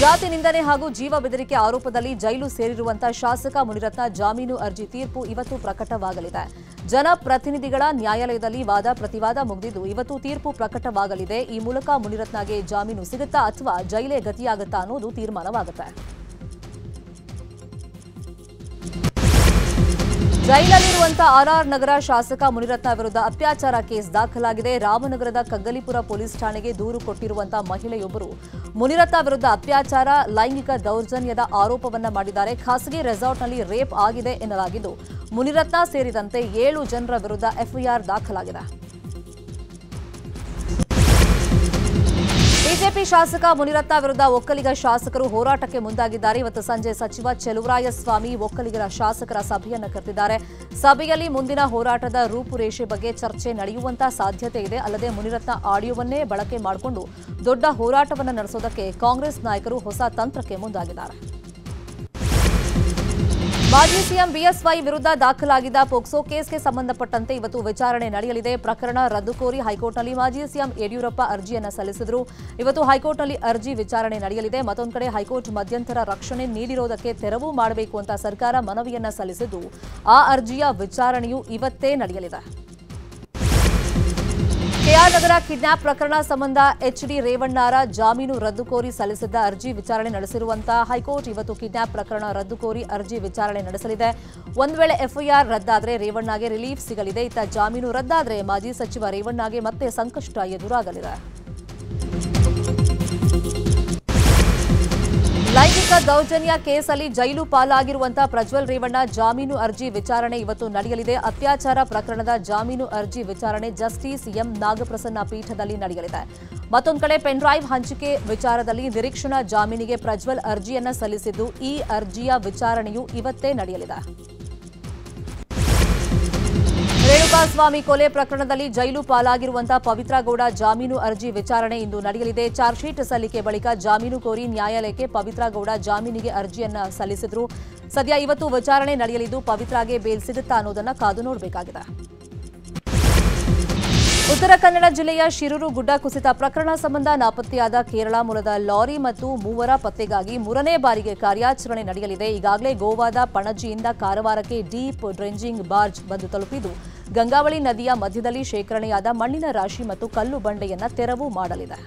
ಜಾತಿ ನಿಂದನೆ ಹಾಗೂ ಜೀವ ಬೆದರಿಕೆ ಆರೋಪದಲ್ಲಿ ಜೈಲು ಸೇರಿರುವಂತಹ ಶಾಸಕ ಮುನಿರತ್ನ ಜಾಮೀನು ಅರ್ಜಿ ತೀರ್ಪು ಇವತ್ತು ಪ್ರಕಟವಾಗಲಿದೆ. ಜನಪ್ರತಿನಿಧಿಗಳ ನ್ಯಾಯಾಲಯದಲ್ಲಿ ವಾದ ಪ್ರತಿವಾದ ಮುಗಿದಿದ್ದು, ಇವತ್ತು ತೀರ್ಪು ಪ್ರಕಟವಾಗಲಿದೆ. ಈ ಮೂಲಕ ಮುನಿರತ್ನಗೆ ಜಾಮೀನು ಸಿಗುತ್ತಾ ಅಥವಾ ಜೈಲೇ ಗತಿಯಾಗುತ್ತಾ ಅನ್ನೋದು ತೀರ್ಮಾನವಾಗುತ್ತೆ. ಜೈಲಲ್ಲಿರುವಂತಹ ಆರ್ಆರ್ ನಗರ ಶಾಸಕ ಮುನಿರತ್ನ ವಿರುದ್ಧ ಅತ್ಯಾಚಾರ ಕೇಸ್ ದಾಖಲಾಗಿದೆ. ರಾಮನಗರದ ಕಗ್ಗಲಿಪುರ ಪೊಲೀಸ್ ಠಾಣೆಗೆ ದೂರು ಕೊಟ್ಟಿರುವಂತಹ ಮಹಿಳೆಯೊಬ್ಬರು ಮುನಿರತ್ನ ವಿರುದ್ಧ ಅತ್ಯಾಚಾರ, ಲೈಂಗಿಕ ದೌರ್ಜನ್ಯದ ಆರೋಪವನ್ನ ಮಾಡಿದ್ದಾರೆ. ಖಾಸಗಿ ರೆಸಾರ್ಟ್ನಲ್ಲಿ ರೇಪ್ ಆಗಿದೆ ಎನ್ನಲಾಗಿದ್ದು, ಮುನಿರತ್ನ ಸೇರಿದಂತೆ ಏಳು ಜನರ ವಿರುದ್ಧ ಎಫ್ಐಆರ್ ದಾಖಲಾಗಿದೆ. ಬಿಜೆಪಿ ಶಾಸಕ ಮುನಿರತ್ನ ವಿರುದ್ಧ ಒಕ್ಕಲಿಗ ಶಾಸಕರು ಹೋರಾಟಕ್ಕೆ ಮುಂದಾಗಿದ್ದಾರೆ. ಇವತ್ತು ಸಂಜೆ ಸಚಿವ ಚೆಲುವರಾಯಸ್ವಾಮಿ ಒಕ್ಕಲಿಗರ ಶಾಸಕರ ಸಭೆಯನ್ನು ಕರೆದಿದ್ದಾರೆ. ಸಭೆಯಲ್ಲಿ ಮುಂದಿನ ಹೋರಾಟದ ರೂಪುರೇಷೆ ಬಗ್ಗೆ ಚರ್ಚೆ ನಡೆಯುವಂತಹ ಸಾಧ್ಯತೆ ಇದೆ. ಅಲ್ಲದೆ ಮುನಿರತ್ನ ಆಡಿಯೋವನ್ನೇ ಬಳಕೆ ಮಾಡಿಕೊಂಡು ದೊಡ್ಡ ಹೋರಾಟವನ್ನು ನಡೆಸೋದಕ್ಕೆ ಕಾಂಗ್ರೆಸ್ ನಾಯಕರು ಹೊಸ ತಂತ್ರಕ್ಕೆ ಮುಂದಾಗಿದ್ದಾರೆ. ಮಾಜಿ ಸಿಎಂ ಬಿಎಸ್ವೈ ವಿರುದ್ಧ ದಾಖಲಾಗಿದ್ದ ಪೋಕ್ಸೋ ಕೇಸ್ಗೆ ಸಂಬಂಧಪಟ್ಟಂತೆ ಇವತ್ತು ವಿಚಾರಣೆ ನಡೆಯಲಿದೆ. ಪ್ರಕರಣ ರದ್ದು ಕೋರಿ ಹೈಕೋರ್ಟ್ನಲ್ಲಿ ಮಾಜಿ ಸಿಎಂ ಯಡಿಯೂರಪ್ಪ ಅರ್ಜಿಯನ್ನು ಸಲ್ಲಿಸಿದರು. ಇವತ್ತು ಹೈಕೋರ್ಟ್ನಲ್ಲಿ ಅರ್ಜಿ ವಿಚಾರಣೆ ನಡೆಯಲಿದೆ. ಮತ್ತೊಂದು ಕಡೆ ಹೈಕೋರ್ಟ್ ಮಧ್ಯಂತರ ರಕ್ಷಣೆ ನೀಡಿರೋದಕ್ಕೆ ತೆರವು ಮಾಡಬೇಕು ಅಂತ ಸರ್ಕಾರ ಮನವಿಯನ್ನ ಸಲ್ಲಿಸಿದ್ದು. ಆ ಅರ್ಜಿಯ ವಿಚಾರಣೆಯು ಇವತ್ತೇ ನಡೆಯಲಿದೆ. ಕೆಆರ್ ನಗರ ಕಿಡ್ನಾಪ್ ಪ್ರಕರಣ ಸಂಬಂಧ ಎಚ್ಡಿ ರೇವಣ್ಣರ ಜಾಮೀನು ರದ್ದು ಕೋರಿ ಸಲ್ಲಿಸಿದ್ದ ಅರ್ಜಿ ವಿಚಾರಣೆ ನಡೆಸಿರುವಂತಹ ಹೈಕೋರ್ಟ್ ಇವತ್ತು ಕಿಡ್ನಾಪ್ ಪ್ರಕರಣ ರದ್ದು ಕೋರಿ ಅರ್ಜಿ ವಿಚಾರಣೆ ನಡೆಸಲಿದೆ. ಒಂದು ವೇಳೆ ಎಫ್ಐಆರ್ ರದ್ದಾದರೆ ರೇವಣ್ಣಗೆ ರಿಲೀಫ್ ಸಿಗಲಿದೆ. ಇತ್ತ ಜಾಮೀನು ರದ್ದಾದರೆ ಮಾಜಿ ಸಚಿವ ರೇವಣ್ಣಗೆ ಮತ್ತೆ ಸಂಕಷ್ಟ ಎದುರಾಗಲಿದೆ. ಲೈಂಗಿಕ ದೌರ್ಜನ್ಯ ಕೇಸಲ್ಲಿ ಜೈಲು ಪಾಲಾಗಿರುವಂತಹ ಪ್ರಜ್ವಲ್ ರೇವಣ್ಣ ಜಾಮೀನು ಅರ್ಜಿ ವಿಚಾರಣೆ ಇವತ್ತು ನಡೆಯಲಿದೆ. ಅತ್ಯಾಚಾರ ಪ್ರಕರಣದ ಜಾಮೀನು ಅರ್ಜಿ ವಿಚಾರಣೆ ಜಸ್ಟಿಸ್ ಎಂ ನಾಗಪ್ರಸನ್ನ ಪೀಠದಲ್ಲಿ ನಡೆಯಲಿದೆ. ಮತ್ತೊಂದು ಕಡೆ ಪೆನ್ಡ್ರೈವ್ ಹಂಚಿಕೆ ವಿಚಾರದಲ್ಲಿ ನಿರೀಕ್ಷಣಾ ಜಾಮೀನಿಗೆ ಪ್ರಜ್ವಲ್ ಅರ್ಜಿಯನ್ನ ಸಲ್ಲಿಸಿದ್ದು ಈ ಅರ್ಜಿಯ ವಿಚಾರಣೆಯು ಇವತ್ತೇ ನಡೆಯಲಿದೆ. ರೇಣುಕಾಸ್ವಾಮಿ ಕೊಲೆ ಪ್ರಕರಣದಲ್ಲಿ ಜೈಲು ಪಾಲಾಗಿರುವಂತಹ ಪವಿತ್ರ ಗೌಡ ಜಾಮೀನು ಅರ್ಜಿ ವಿಚಾರಣೆ ಇಂದು ನಡೆಯಲಿದೆ. ಚಾರ್ಜ್ಶೀಟ್ ಸಲ್ಲಿಕೆ ಬಳಿಕ ಜಾಮೀನು ಕೋರಿ ನ್ಯಾಯಾಲಯಕ್ಕೆ ಪವಿತ್ರಗೌಡ ಜಾಮೀನಿಗೆ ಅರ್ಜಿಯನ್ನ ಸಲ್ಲಿಸಿದ್ರು. ಸದ್ಯ ಇವತ್ತು ವಿಚಾರಣೆ ನಡೆಯಲಿದ್ದು ಪವಿತ್ರಾಗೆ ಬೇಲ್ ಸಿಗುತ್ತಾ ಅನ್ನೋದನ್ನ ಕಾದು ನೋಡಬೇಕಾಗಿದೆ. ಉತ್ತರ ಕನ್ನಡ ಜಿಲ್ಲೆಯ ಶಿರೂರು ಗುಡ್ಡ ಕುಸಿತ ಪ್ರಕರಣ ಸಂಬಂಧ ನಾಪತ್ತೆಯಾದ ಕೇರಳ ಮೂಲದ ಲಾರಿ ಮತ್ತು ಮೂವರ ಪತ್ತೆಗಾಗಿ ಮೂರನೇ ಬಾರಿಗೆ ಕಾರ್ಯಾಚರಣೆ ನಡೆಯಲಿದೆ. ಈಗಾಗಲೇ ಗೋವಾದ ಪಣಜಿಯಿಂದ ಕಾರವಾರಕ್ಕೆ ಡೀಪ್ ಡ್ರೆಂಜಿಂಗ್ ಬಾರ್ಜ್ ಬಂದು ತಲುಪಿದ್ದು, ಗಂಗಾವಳಿ ನದಿಯ ಮಧ್ಯದಲ್ಲಿ ಶೇಖರಣೆಯಾದ ಮಣ್ಣಿನ ರಾಶಿ ಮತ್ತು ಕಲ್ಲು ಬಂಡೆಯನ್ನು ತೆರವು ಮಾಡಲಿದೆ.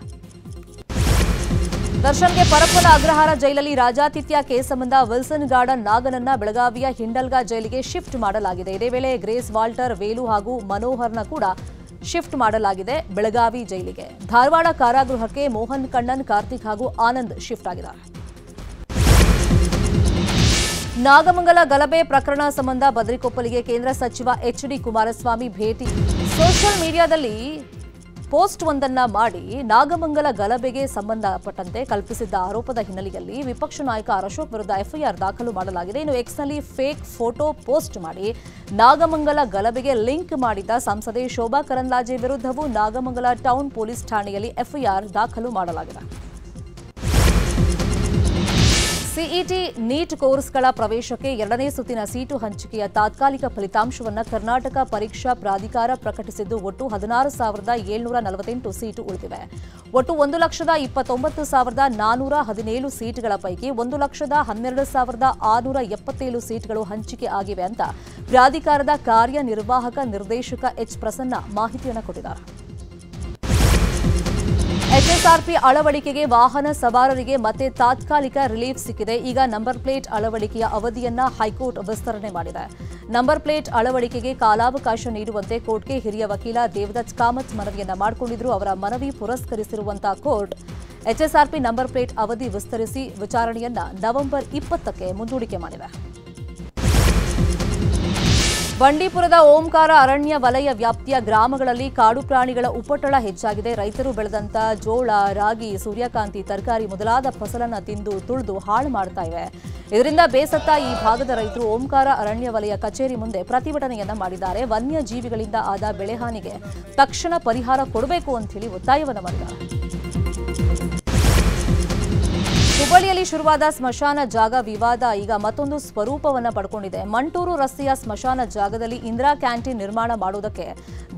ದರ್ಶನ್ಗೆ ಪರಪ್ಪನ ಅಗ್ರಹಾರ ಜೈಲಲ್ಲಿ ರಾಜಾತಿಥ್ಯ ಕೇಸ್ ಸಂಬಂಧ ವಿಲ್ಸನ್ ಗಾರ್ಡನ್ ನಾಗನನ್ನ ಬೆಳಗಾವಿಯ ಹಿಂಡಲ್ಗಾ ಜೈಲಿಗೆ ಶಿಫ್ಟ್ ಮಾಡಲಾಗಿದೆ. ಇದೇ ವೇಳೆ ಗ್ರೇಸ್ ವಾಲ್ಟರ್ ವೇಲು ಹಾಗೂ ಮನೋಹರ್ನ ಕೂಡ ಶಿಫ್ಟ್ ಮಾಡಲಾಗಿದೆ ಬೆಳಗಾವಿ ಜೈಲಿಗೆ. ಧಾರವಾಡ ಕಾರಾಗೃಹಕ್ಕೆ ಮೋಹನ್ ಕಣ್ಣನ್, ಕಾರ್ತಿಕ್ ಹಾಗೂ ಆನಂದ್ ಶಿಫ್ಟ್ ಆಗಿದ್ದಾರೆ. ನಾಗಮಂಗಲ ಗಲಭೆ ಪ್ರಕರಣ ಸಂಬಂಧ ಬದ್ರಿಕೊಪ್ಪಲಿಗೆ ಕೇಂದ್ರ ಸಚಿವ ಎಚ್ ಡಿ ಕುಮಾರಸ್ವಾಮಿ ಭೇಟಿ. ಸೋಷಿಯಲ್ ಮೀಡಿಯಾದಲ್ಲಿ ಪೋಸ್ಟ್ ಒಂದನ್ನ ಮಾಡಿ ನಾಗಮಂಗಲ ಗಲಭೆಗೆ ಸಂಬಂಧಪಟ್ಟಂತೆ ಕಲ್ಪಿಸಿದ್ದ ಆರೋಪದ ಹಿನ್ನೆಲೆಯಲ್ಲಿ ವಿಪಕ್ಷ ನಾಯಕ ಅಶೋಕ್ ವಿರುದ್ಧ ಎಫ್ಐಆರ್ ದಾಖಲು ಮಾಡಲಾಗಿದೆ. ಇನ್ನು ಎಕ್ಸ್ನಲ್ಲಿ ಫೇಕ್ ಫೋಟೋ ಪೋಸ್ಟ್ ಮಾಡಿ ನಾಗಮಂಗಲ ಗಲಭೆಗೆ ಲಿಂಕ್ ಮಾಡಿದ್ದ ಸಂಸದೆ ಶೋಭಾ ಕರಂದ್ಲಾಜೆ ವಿರುದ್ಧವೂ ನಾಗಮಂಗಲ ಟೌನ್ ಪೊಲೀಸ್ ಠಾಣೆಯಲ್ಲಿ ಎಫ್ಐಆರ್ ದಾಖಲು ಮಾಡಲಾಗಿದೆ. ಸಿಇಟಿ ನೀಟ್ ಕೋರ್ಸ್ಗಳ ಪ್ರವೇಶಕ್ಕೆ ಎರಡನೇ ಸುತ್ತಿನ ಸೀಟು ಹಂಚಿಕೆಯ ತಾತ್ಕಾಲಿಕ ಫಲಿತಾಂಶವನ್ನು ಕರ್ನಾಟಕ ಪರೀಕ್ಷಾ ಪ್ರಾಧಿಕಾರ ಪ್ರಕಟಿಸಿದ್ದು ಒಟ್ಟು ಹದಿನಾರು ಸಾವಿರದ ಏಳ್ನೂರ ನಲವತ್ತೆಂಟು ಸೀಟು ಉಳಿದಿವೆ. ಒಟ್ಟು ಒಂದು ಲಕ್ಷದ ಇಪ್ಪತ್ತೊಂಬತ್ತು ಸಾವಿರದ ನಾನೂರ ಹದಿನೇಳು ಸೀಟ್ಗಳ ಪೈಕಿ ಒಂದು ಲಕ್ಷದ ಹನ್ನೆರಡು ಸಾವಿರದ ಆರುನೂರ ಎಪ್ಪತ್ತೇಳು ಸೀಟ್ಗಳು ಹಂಚಿಕೆ ಆಗಿವೆ ಅಂತ ಪ್ರಾಧಿಕಾರದ ಕಾರ್ಯನಿರ್ವಾಹಕ ನಿರ್ದೇಶಕ ಎಚ್ ಪ್ರಸನ್ನ ಮಾಹಿತಿಯನ್ನು ಕೊಟ್ಟಿದ್ದಾರೆ. ಎಚ್ಎಸ್ಆರ್ಪಿ ಅಳವಡಿಕೆಗೆ ವಾಹನ ಸವಾರರಿಗೆ ಮತ್ತೆ ತಾತ್ಕಾಲಿಕ ರಿಲೀಫ್ ಸಿಕ್ಕಿದೆ. ಈಗ ನಂಬರ್ ಪ್ಲೇಟ್ ಅಳವಡಿಕೆಯ ಅವಧಿಯನ್ನ ಹೈಕೋರ್ಟ್ ವಿಸ್ತರಣೆ ಮಾಡಿದೆ. ನಂಬರ್ ಪ್ಲೇಟ್ ಅಳವಡಿಕೆಗೆ ಕಾಲಾವಕಾಶ ನೀಡುವಂತೆ ಕೋರ್ಟ್ಗೆ ಹಿರಿಯ ವಕೀಲ ದೇವದತ್ ಕಾಮತ್ ಮನವಿಯನ್ನ ಮಾಡಿಕೊಂಡಿದ್ರು. ಅವರ ಮನವಿ ಪುರಸ್ಕರಿಸಿರುವಂತಹ ಕೋರ್ಟ್ ಎಚ್ಎಸ್ಆರ್ಪಿ ನಂಬರ್ ಪ್ಲೇಟ್ ಅವಧಿ ವಿಸ್ತರಿಸಿ ವಿಚಾರಣೆಯನ್ನ ನವೆಂಬರ್ ಇಪ್ಪತ್ತಕ್ಕೆ ಮುಂದೂಡಿಕೆ ಮಾಡಿದೆ. ಬಂಡೀಪುರದ ಓಂಕಾರ ಅರಣ್ಯ ವಲಯ ವ್ಯಾಪ್ತಿಯ ಗ್ರಾಮಗಳಲ್ಲಿ ಕಾಡು ಪ್ರಾಣಿಗಳ ಉಪಟಳ ಹೆಚ್ಚಾಗಿದೆ. ರೈತರು ಬೆಳೆದಂತ ಜೋಳ, ರಾಗಿ, ಸೂರ್ಯಕಾಂತಿ, ತರಕಾರಿ ಮೊದಲಾದ ಫಸಲನ್ನು ತಿಂದು ತುಳಿದು ಹಾಳು ಮಾಡ್ತಾ ಇವೆ. ಇದರಿಂದ ಬೇಸತ್ತ ಈ ಭಾಗದ ರೈತರು ಓಂಕಾರ ಅರಣ್ಯ ವಲಯ ಕಚೇರಿ ಮುಂದೆ ಪ್ರತಿಭಟನೆಯನ್ನ ಮಾಡಿದ್ದಾರೆ. ವನ್ಯಜೀವಿಗಳಿಂದ ಆದ ಬೆಳೆಹಾನಿಗೆ ತಕ್ಷಣ ಪರಿಹಾರ ಕೊಡಬೇಕು ಅಂತ ಹೇಳಿ ಒತ್ತಾಯವನ್ನ ಮಾಡಿದ್ದಾರೆ. ಹುಬ್ಬಳ್ಳಿಯಲ್ಲಿ ಶುರುವಾದ ಸ್ಮಶಾನ ಜಾಗ ವಿವಾದ ಈಗ ಮತ್ತೊಂದು ಸ್ವರೂಪವನ್ನ ಪಡ್ಕೊಂಡಿದೆ. ಮಂಟೂರು ರಸ್ತೆಯ ಸ್ಮಶಾನ ಜಾಗದಲ್ಲಿ ಇಂದಿರಾ ಕ್ಯಾಂಟೀನ್ ನಿರ್ಮಾಣ ಮಾಡುವುದಕ್ಕೆ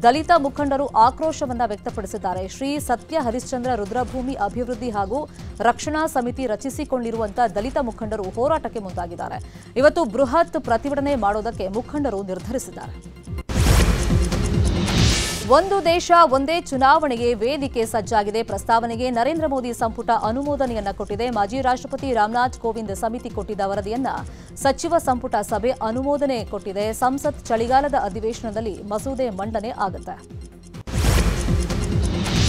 ದಲಿತ ಮುಖಂಡರು ಆಕ್ರೋಶವನ್ನ ವ್ಯಕ್ತಪಡಿಸಿದ್ದಾರೆ. ಶ್ರೀ ಸತ್ಯ ಹರಿಶ್ಚಂದ್ರ ರುದ್ರಭೂಮಿ ಅಭಿವೃದ್ಧಿ ಹಾಗೂ ರಕ್ಷಣಾ ಸಮಿತಿ ರಚಿಸಿಕೊಂಡಿರುವಂತಹ ದಲಿತ ಮುಖಂಡರು ಹೋರಾಟಕ್ಕೆ ಮುಂದಾಗಿದ್ದಾರೆ. ಇವತ್ತು ಬೃಹತ್ ಪ್ರತಿಭಟನೆ ಮಾಡೋದಕ್ಕೆ ಮುಖಂಡರು ನಿರ್ಧರಿಸಿದ್ದಾರೆ. ಒಂದು ದೇಶ, ಒಂದೇ ಚುನಾವಣೆಗೆ ವೇದಿಕೆ ಸಜ್ಜಾಗಿದೆ. ಪ್ರಸ್ತಾವನೆಗೆ ನರೇಂದ್ರ ಮೋದಿ ಸಂಪುಟ ಅನುಮೋದನೆಯನ್ನ ಕೊಟ್ಟಿದೆ. ಮಾಜಿ ರಾಷ್ಟ್ರಪತಿ ರಾಮನಾಥ್ ಕೋವಿಂದ್ ಸಮಿತಿ ಕೊಟ್ಟಿದ್ದ ವರದಿಯನ್ನ ಸಚಿವ ಸಂಪುಟ ಸಭೆ ಅನುಮೋದನೆ ಕೊಟ್ಟಿದೆ. ಸಂಸತ್ ಚಳಿಗಾಲದ ಅಧಿವೇಶನದಲ್ಲಿ ಮಸೂದೆ ಮಂಡನೆ ಆಗುತ್ತೆ.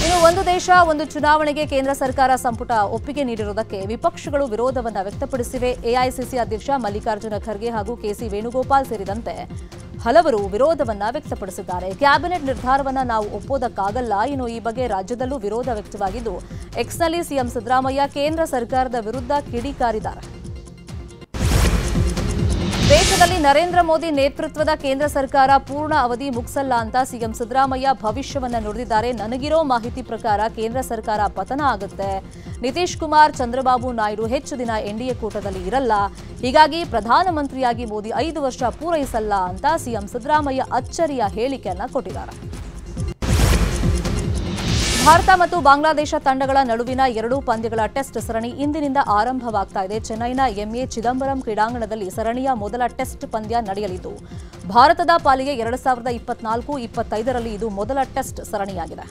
ಇನ್ನು ಒಂದು ದೇಶ, ಒಂದು ಚುನಾವಣೆಗೆ ಕೇಂದ್ರ ಸರ್ಕಾರ ಸಂಪುಟ ಒಪ್ಪಿಗೆ ನೀಡಿರುವುದಕ್ಕೆ ವಿಪಕ್ಷಗಳು ವಿರೋಧವನ್ನು ವ್ಯಕ್ತಪಡಿಸಿವೆ. ಎಐಸಿಸಿ ಅಧ್ಯಕ್ಷ ಮಲ್ಲಿಕಾರ್ಜುನ ಖರ್ಗೆ ಹಾಗೂ ಕೆಸಿ ವೇಣುಗೋಪಾಲ್ ಸೇರಿದಂತೆ ಹಲವರು ವಿರೋಧವನ್ನ ವ್ಯಕ್ತಪಡಿಸಿದ್ದಾರೆ. ಕ್ಯಾಬಿನೆಟ್ ನಿರ್ಧಾರವನ್ನ ನಾವು ಒಪ್ಪೋದಕ್ಕಾಗಲ್ಲ. ಇನ್ನು ಈ ಬಗ್ಗೆ ರಾಜ್ಯದಲ್ಲೂ ವಿರೋಧ ವ್ಯಕ್ತವಾಗಿದ್ದು ಎಕ್ಸ್ನಲ್ಲಿ ಸಿಎಂ ಸಿದ್ದರಾಮಯ್ಯ ಕೇಂದ್ರ ಸರ್ಕಾರದ ವಿರುದ್ಧ ಕಿಡಿಕಾರಿದ್ದಾರೆ. ದೇಶದಲ್ಲಿ ನರೇಂದ್ರ ಮೋದಿ ನೇತೃತ್ವದ ಕೇಂದ್ರ ಸರ್ಕಾರ ಪೂರ್ಣ ಅವಧಿ ಮುಗಿಸಲ್ಲ ಅಂತ ಸಿಎಂ ಸಿದ್ದರಾಮಯ್ಯ ಭವಿಷ್ಯವನ್ನ ನುಡಿದಿದ್ದಾರೆ. ನನಗಿರೋ ಮಾಹಿತಿ ಪ್ರಕಾರ ಕೇಂದ್ರ ಸರ್ಕಾರ ಪತನ ಆಗುತ್ತೆ. ನಿತೀಶ್ ಕುಮಾರ್, ಚಂದ್ರಬಾಬು ನಾಯ್ಡು ಹೆಚ್ಚು ದಿನ ಎನ್ಡಿಎ ಕೂಟದಲ್ಲಿ ಇರಲ್ಲ. ಹೀಗಾಗಿ ಪ್ರಧಾನಮಂತ್ರಿಯಾಗಿ ಮೋದಿ ಐದು ವರ್ಷ ಪೂರೈಸಲ್ಲ ಅಂತ ಸಿಎಂ ಸಿದ್ದರಾಮಯ್ಯ ಅಚ್ಚರಿಯ ಹೇಳಿಕೆಯನ್ನ ಕೊಟ್ಟಿದ್ದಾರೆ. ಭಾರತ ಮತ್ತು ಬಾಂಗ್ಲಾದೇಶ ತಂಡಗಳ ನಡುವಿನ ಎರಡೂ ಪಂದ್ಯಗಳ ಟೆಸ್ಟ್ ಸರಣಿ ಇಂದಿನಿಂದ ಆರಂಭವಾಗ್ತಾ ಇದೆ. ಚೆನ್ನೈನ ಎಂಎ ಚಿದಂಬರಂ ಕ್ರೀಡಾಂಗಣದಲ್ಲಿ ಸರಣಿಯ ಮೊದಲ ಟೆಸ್ಟ್ ಪಂದ್ಯ ನಡೆಯಲಿದ್ದು, ಭಾರತದ ಪಾಲಿಗೆ ಎರಡು ಸಾವಿರದ ಇಪ್ಪತ್ನಾಲ್ಕು ಇಪ್ಪತ್ತೈದರಲ್ಲಿ ಇದು ಮೊದಲ ಟೆಸ್ಟ್ ಸರಣಿಯಾಗಿದೆ.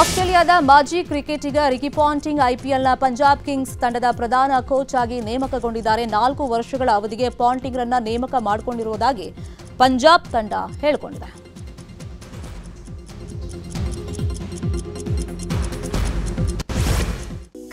ಆಸ್ಟ್ರೇಲಿಯಾದ ಮಾಜಿ ಕ್ರಿಕೆಟಿಗ ರಿಕಿ ಪಾಂಟಿಂಗ್ ಐಪಿಎಲ್ನ ಪಂಜಾಬ್ ಕಿಂಗ್ಸ್ ತಂಡದ ಪ್ರಧಾನ ಕೋಚ್ ಆಗಿ ನೇಮಕಗೊಂಡಿದ್ದಾರೆ. ನಾಲ್ಕು ವರ್ಷಗಳ ಅವಧಿಗೆ ಪಾಂಟಿಂಗ್ರನ್ನ ನೇಮಕ ಮಾಡಿಕೊಂಡಿರುವುದಾಗಿ ಪಂಜಾಬ್ ತಂಡ ಹೇಳಿಕೊಂಡಿದೆ.